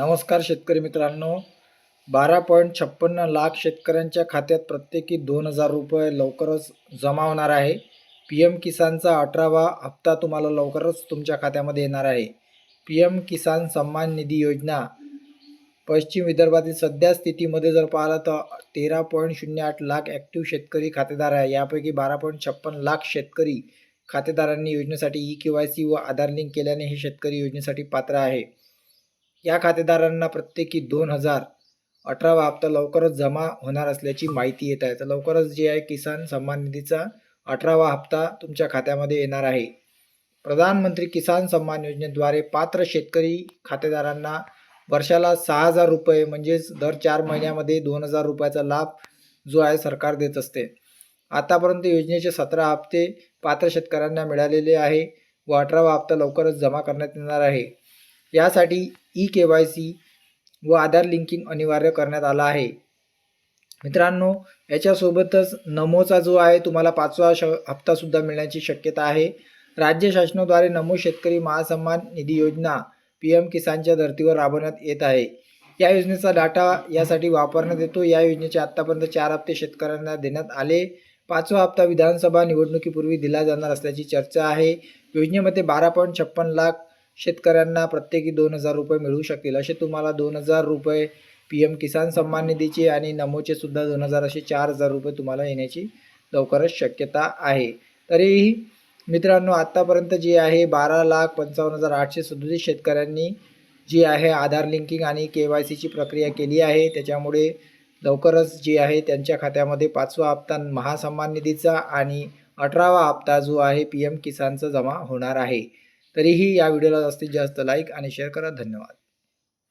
नमस्कार शेतकरी मित्रांनो. बारा पॉईंट छप्पन्न लाख शेतकऱ्यांच्या खात्यात प्रत्येकी दोन हजार रुपये लवकरच जमा होणार आहे. पी एम किसानचा अठरावा हप्ता तुम्हाला लवकरच तुमच्या खात्यामध्ये येणार आहे. पी एम किसान सन्मान निधी योजना. पश्चिम विदर्भातील सध्या स्थितीमध्ये जर पाहिलं तर तेरा पॉईंट शून्य आठ लाख ॲक्टिव्ह शेतकरी खातेदार आहे. यापैकी बारा पॉईंट छप्पन लाख शेतकरी खातेदारांनी योजनेसाठी ई के वाय सी व आधार लिंक केल्याने हे शेतकरी योजनेसाठी पात्र आहे. या खातेदारांना प्रत्येकी दोन हजार अठरावा हप्ता लवकरच जमा होणार असल्याची माहिती येत आहे. तर लवकरच जे आहे किसान सन्मान निधीचा अठरावा हप्ता तुमच्या खात्यामध्ये येणार आहे. प्रधानमंत्री किसान सन्मान योजनेद्वारे पात्र शेतकरी खातेदारांना वर्षाला सहा हजार रुपये म्हणजेच दर चार महिन्यामध्ये दोन हजार रुपयाचा लाभ जो आहे सरकार देत असते. आतापर्यंत योजनेचे सतरा हप्ते पात्र शेतकऱ्यांना मिळालेले आहे व अठरावा हप्ता लवकरच जमा करण्यात येणार आहे. यासाठी ई के वाय सी व आधार लिंकिंग अनिवार्य करण्यात आलं आहे. मित्रांनो याच्यासोबतच नमोचा जो आहे तुम्हाला पाचवा श हप्तासुद्धा मिळण्याची शक्यता आहे. राज्य शासनाद्वारे नमो शेतकरी महासन्मान निधी योजना पी एम किसानच्या धर्तीवर राबवण्यात येत आहे. या योजनेचा डाटा यासाठी वापरण्यात येतो. या योजनेचे आत्तापर्यंत चार हप्ते शेतकऱ्यांना देण्यात आले. पाचवा हप्ता विधानसभा निवडणुकीपूर्वी दिला जाणार असल्याची चर्चा आहे. योजनेमध्ये बारा पॉईंट छप्पन लाख शेतकऱ्यांना प्रत्येकी दोन हजार रुपये मिळू शकतील. असे तुम्हाला दोन हजार रुपये पी एम किसान सन्मान निधीचे आणि नमोचे सुद्धा दोन हजार असे चार हजार रुपये तुम्हाला येण्याची लवकरच शक्यता आहे. तरीही मित्रांनो आत्तापर्यंत जे आहे बारा लाख पंचावन्न हजार आठशे सदोतीस शेतकऱ्यांनी जी आहे आधार लिंकिंग आणि के वाय सीची प्रक्रिया केली आहे. त्याच्यामुळे लवकरच जे आहे त्यांच्या खात्यामध्ये पाचवा हप्ता महासन्मान निधीचा आणि अठरावा हप्ता जो आहे पी एम किसानचा जमा होणार आहे. तरीही या व्हिडिओला जास्तीत जास्त लाईक आणि शेअर करा. धन्यवाद.